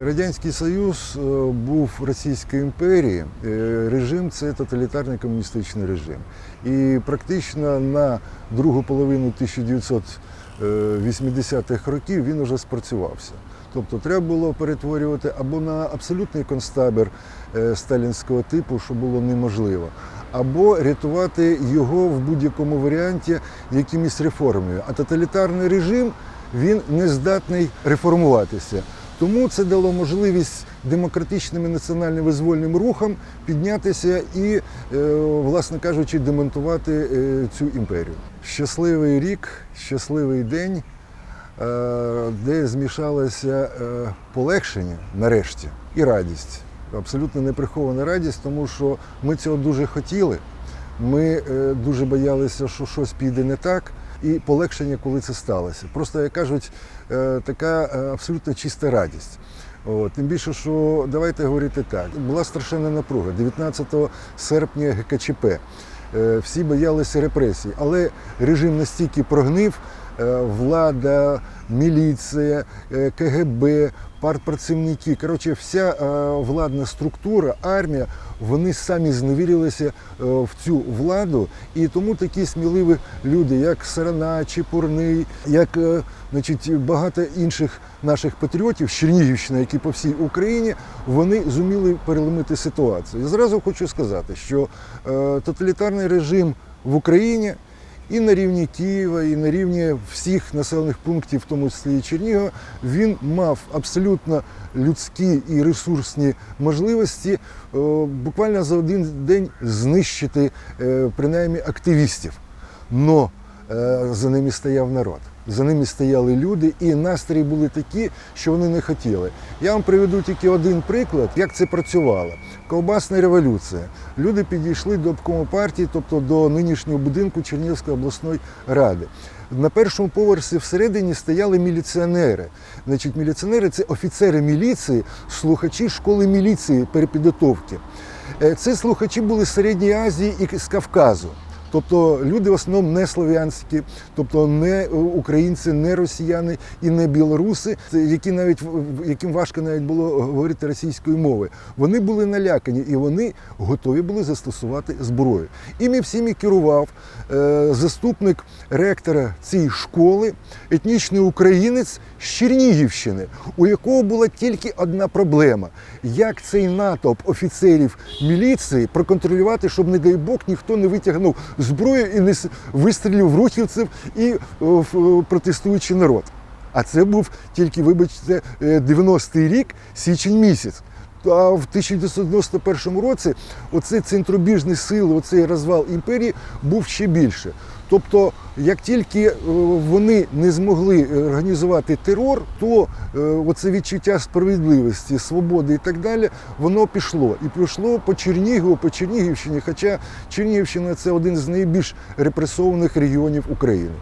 Радянський Союз е, був Російською імперією. Е, Режим це тоталітарний комуністичний режим. І практично на другу половину 1980-х років він вже спрацювався. Тобто треба було перетворювати або на абсолютний концтабір е, сталінського типу, що було неможливо, або рятувати його в будь-якому варіанті якимись реформою. А тоталітарний режим він не здатний реформуватися. Тому це дало можливість демократичним і національно-визвольним рухам піднятися і, е, власне кажучи, демонтувати е, цю імперію. Щасливий рік, щасливий день, е, де змішалося полегшення нарешті і радість. Абсолютно неприхована радість, тому що ми цього дуже хотіли. Ми дуже боялися, що щось піде не так, і полегшення, коли це сталося. Просто, як кажуть, е, така е, абсолютно чиста радість. От, тим більше, що давайте говорити так, була страшенна напруга. 19 серпня ГКЧП. Е, Всі боялися репресій, але режим настільки прогнив, влада, міліція, е, КГБ, партпрацівники, коротше, вся е, владна структура, армія, вони самі зневірилися е, в цю владу. І тому такі сміливі люди, як Сарана, Чепурний, як е, значить, багато інших наших патріотів з Чернігівщини, які по всій Україні, вони зуміли переломити ситуацію. Я зразу хочу сказати, що е, тоталітарний режим в Україні і на рівні Києва, і на рівні всіх населених пунктів, в тому числі і Чернігова, він мав абсолютно людські і ресурсні можливості е, буквально за один день знищити е, принаймні активістів. Но за ними стояв народ. За ними стояли люди, і настрої були такі, що вони не хотіли. Я вам приведу тільки один приклад, як це працювало. Ковбасна революція. Люди підійшли до обкому партії, тобто до нинішнього будинку Чернігівської обласної ради. На першому поверсі всередині стояли міліціонери. Значить, міліціонери це офіцери міліції, слухачі школи міліції перепідготовки. Е, Це слухачі були з Середньої Азії і з Кавказу. Тобто люди в основному не слов'янські, тобто не українці, не росіяни і не білоруси, які навіть яким важко навіть було говорити російською мовою. Вони були налякані і вони готові були застосувати зброю. Іми всіми керував е, заступник ректора цієї школи, етнічний українець з Чернігівщини, у якого була тільки одна проблема: як цей натовп офіцерів міліції проконтролювати, щоб, не дай Бог, ніхто не витягнув зброю і не вистрілів рухівців і в- протестуючий народ. А це був тільки, вибачте, е, 90-й рік, січень місяць. А в 1991 році оцей центробіжні сили, оцей розвал імперії був ще більше. Тобто, як тільки е, вони не змогли е, організувати терор, то е, оце відчуття справедливості, свободи і так далі, воно пішло. І пішло по Чернігову, по Чернігівщині, хоча Чернігівщина це один з найбільш репресованих регіонів України.